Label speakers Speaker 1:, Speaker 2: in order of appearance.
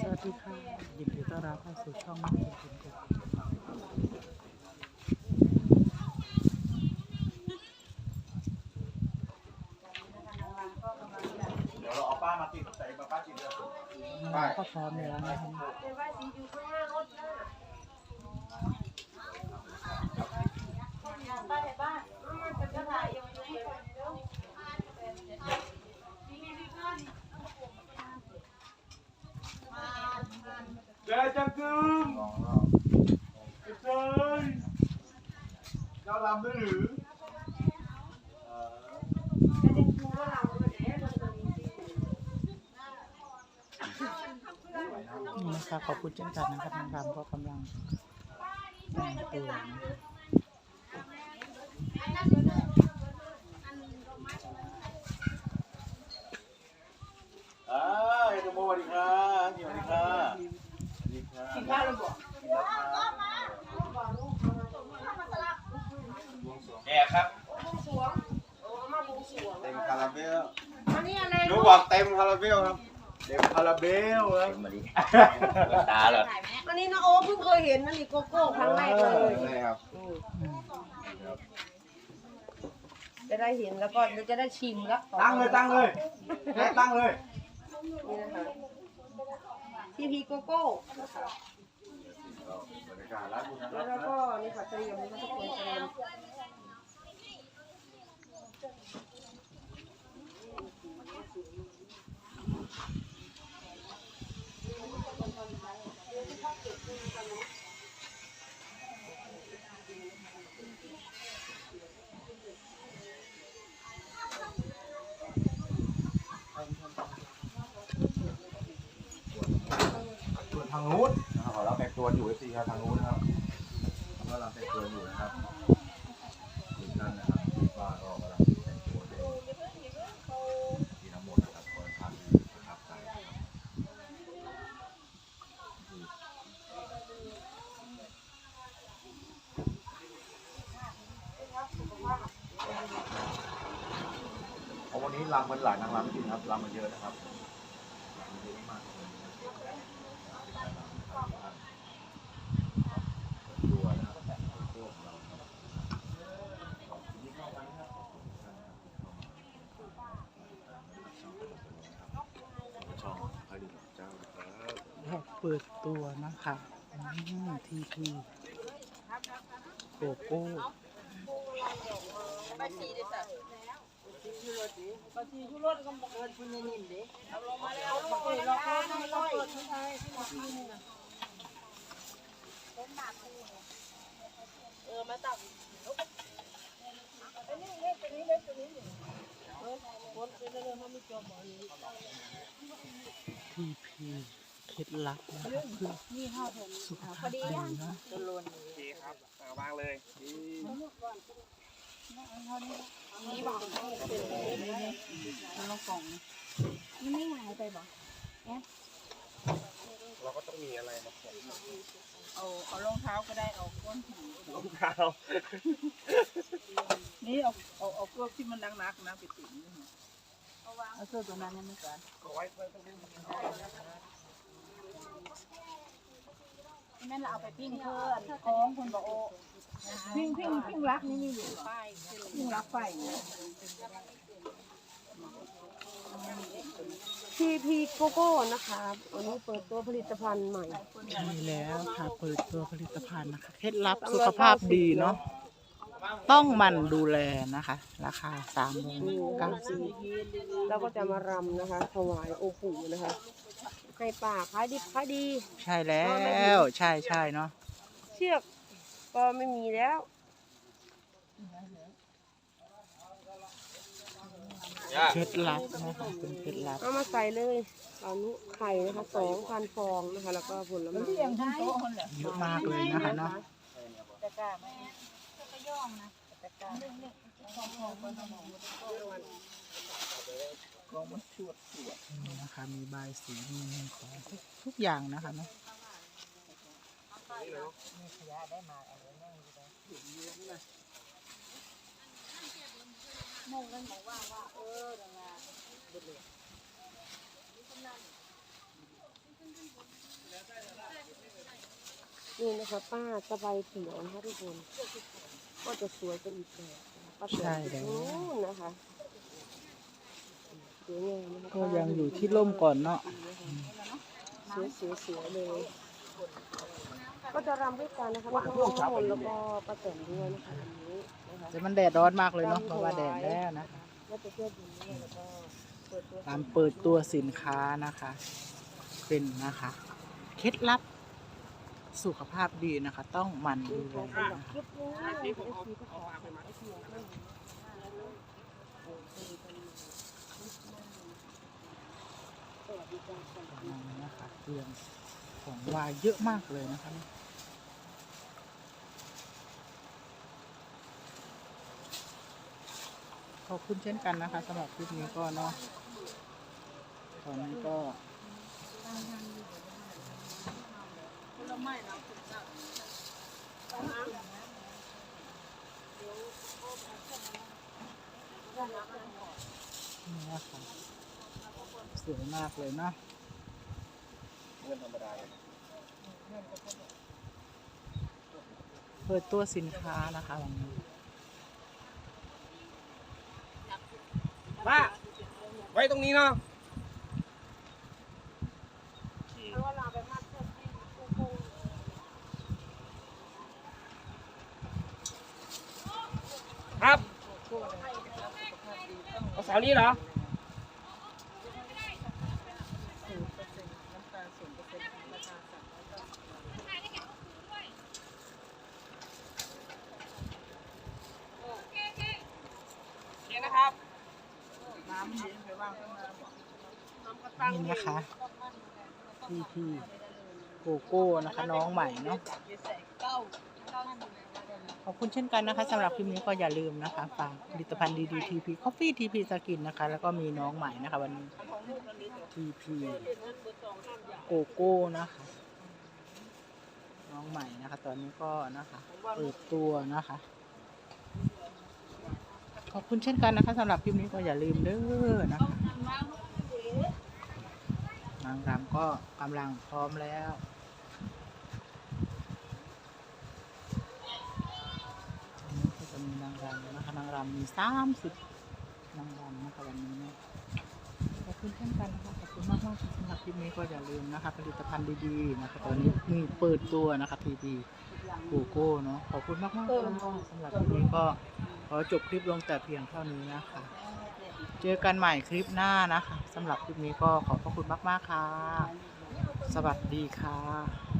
Speaker 1: สวัสดีค่ะยินดีต้อนรับเข้าสู่ช่องของคุณกบ
Speaker 2: เดี๋ยวเราเอาป้ามากินใส่ป้าป้ากินเลย
Speaker 1: ก็พร้อมแล้วนะครับ
Speaker 2: เจ๊จังกึมเจ๊เจ้าลำด้วยหรือ
Speaker 1: นี่นะคะขอบคุณเช่นกันนะครับนางรำก็กำลังแต่งตัวนะ
Speaker 2: อ่าเฮโตโมสวัสดีค่ะสวัสดีค่ะสวัสดีค่ะ กินข้าวแล้วบอกกินแล้วครับแก่ครับเต็มคาราเบล
Speaker 3: อันนี้อะไร
Speaker 2: หนูบอกเต็มคาราเบลครับเต็มคาราเบลครับมาดิตาเหรอ
Speaker 3: อันนี้นะโอ้เพิ่งเคยเห็นนะนี่โกโก้ครั้งแรกเลย
Speaker 2: ใช่ครับ
Speaker 3: อืมจะได้เห็นแล้วก็เดี๋ยวจะได้ชิมแล้ว
Speaker 2: ตั้งเลยตั้งเลยแม่ตั้งเลย
Speaker 3: นี่นะคะ ทีพีโกโก้นะคะ
Speaker 2: บรรยากาศร้านคุณนะค
Speaker 3: แล้ว
Speaker 2: รับ
Speaker 3: ก็นี่ค่ะเตรียมนี่ก็ทุกคนเตรียม
Speaker 2: ทางนู้นนะครับเราแต่งตัวอยู่ไอซีครับทางนู้นนะครับก็เราแต่งตัวอยู่นะครับทุกท่นนะครับว่าก็กำลังแต่งตัวเต็มที่ทั้งหมดนะครับคนทำนะครับใจนะครับเพราวันนี้รำมันหลายนางรำจริงครับรำมันเยอะนะครับรำมันเยอะมากเลยนะครับตัวนะครับพวกเราครับยินดีเข้าไปนะครับขอบคุณท่านนะครับช่องพระดิษฐ์เจ้านะครับ
Speaker 1: เปิดตัวนะคะทีพีโกโก้
Speaker 3: ไปสีเด็ดจ้ะไปสีชุรสก็บอกเอิญคุณนิ่ม เด้เอาลงมาแล้วลงมาแล้วค่ะเราเปิดไม่ได้เออมาตัก
Speaker 1: ทีพีเคล็ดลับนะคะเพื่อสุขภาพดีนะ
Speaker 4: เอาเอารองเท้าก็ได้เอาก้นหูรองเท้านี่เอาเอาเอาพวกที่มันนักๆนะไปติดนี่นะเอาเสื้อตัวนั้นยังไม่กัน
Speaker 5: นั่นเราเอาไปปิ้งเพื่อนของคนบอกโอ้
Speaker 4: พิงพิ้งพิ้งรักนี่มีอยู่ป้ายพิงรักไฟนะ
Speaker 3: ทีพีโกโก้นะคะวันนี้เปิดตัวผลิตภัณฑ์ใหม่
Speaker 1: ใช่แล้วค่ะเปิดตัวผลิตภัณฑ์นะคะเคล็ดลับสุขภาพดีเนาะต้องมันดูแลนะคะ ราคาสามร้อยเก้าสิบ
Speaker 3: เราก็จะมารำนะคะถวายโอปู่นะคะ ให้ป่าขายดิบขายดี
Speaker 1: ใช่แล้ว ใช่ใช่เนาะ
Speaker 3: เชือกก็ไม่มีแล้ว
Speaker 1: เคล็ดลับนะคะเป็นเคล็ดลับ
Speaker 3: เอามาใส่เลยเอานุไข่นะคะสองพันฟองนะคะ แล้วก็ผลไม้
Speaker 4: ที่ยังทั้งโต๊ะคนแหละ
Speaker 1: เยอะมากเลยนะคะเนาะ
Speaker 4: ตะกร้าไหม
Speaker 5: ก็ย่องนะ
Speaker 4: ตะกร้า ก็มันชวดชวด
Speaker 1: นี่นะคะ มีใบายสีมีเงินของทุกทุกอย่างนะคะเนาะ
Speaker 5: โมงกันบอกว่าว่าเออดังนั้น
Speaker 3: นี่นะคะป้าตะไบเขียวนะคะทุกคน ก็จะสวยเป็นอีกแบบนะคะป้าแตน
Speaker 1: ใช่แล้ว
Speaker 3: โอ้นะคะ สวยงามนะคะ
Speaker 1: ก็ยังอยู่ที่ร่มก่อนเนาะ
Speaker 3: สวยสวยสวยเลย ก็จะรำด้วยกันนะคะแล้วก็น้องมนต์แล้วก็ป้าแตนด้วยนะคะอันนี้นะคะ
Speaker 1: แต่มันแดดร้อนมากเลยเนาะเพราะว่าแดดแล้วนะคะ
Speaker 3: ก็จะเที่ยวบุญด้วยแล้วก็เปิดตัว
Speaker 1: ตามเปิดตัวสินค้านะคะ เป็นนะคะ เคล็ดลับสุขภาพดีนะคะ ต้องหมันดูแล
Speaker 3: สำหรับ
Speaker 1: นะคะ
Speaker 3: คลิปนี้เอฟซีก็ขอฝากไว้ที่นี่สวัสดีจ้าสวัสดี
Speaker 1: นะคะเรื่องของวายเยอะมากเลยนะคะขอบคุณเช่นกันนะคะสำหรับคลิปนี้ก็เนาะตอนนี้ก็นี่นะคะ สวยมากเลยเนาะ
Speaker 2: เงินธรรมดาเลย
Speaker 1: เปิดตัวสินค้านะคะวันนี้
Speaker 6: ป้าไว้ตรงนี้เนาะครับเอาเสานี้เหรอ โอเคนะครับ
Speaker 4: น้ำเย็นไปว่างข้างหน้าบอก
Speaker 1: นี่นะคะพี่พี่โกโก้นะคะ น้องใหม่เนาะขอบคุณเช่นกันนะคะสำหรับคลิปนี้ก็อย่าลืมนะคะฝากผลิตภัณฑ์ดีๆทีพีคอฟฟี่ทีพีสกินนะคะ แล้วก็มีน้องใหม่นะคะ วันนี้ทีพีโกโก้นะคะ น้องใหม่นะคะ ตอนนี้ก็นะคะเปิดตัวนะคะขอบคุณเช่นกันนะคะสำหรับคลิปนี้ก็อย่าลืมเด้อนะคะ นางรำก็กำลังพร้อมแล้วนี้ก็จะมีนางรำนะคะนางรำมีสามสิบนางรำนะคะวันนี้นี่ยขอบคุณเช่นกันนะคะขอบคุณมากมากสำหรับคลิปนี้ก็อย่าลืมนะคะ ผลิตภัณฑ์ดีๆนะคะตอนนี้มีเปิดตัวนะคะทีดีโกโก้เนาะขอบคุณมากมากสำหรับคลิปนี้ก็ ขอจบคลิปลงแต่เพียงเท่านี้นะคะ เจอกันใหม่คลิปหน้านะคะสำหรับคลิปนี้ก็ขอบพระคุณมาก ๆ ค่ะ สวัสดีค่ะ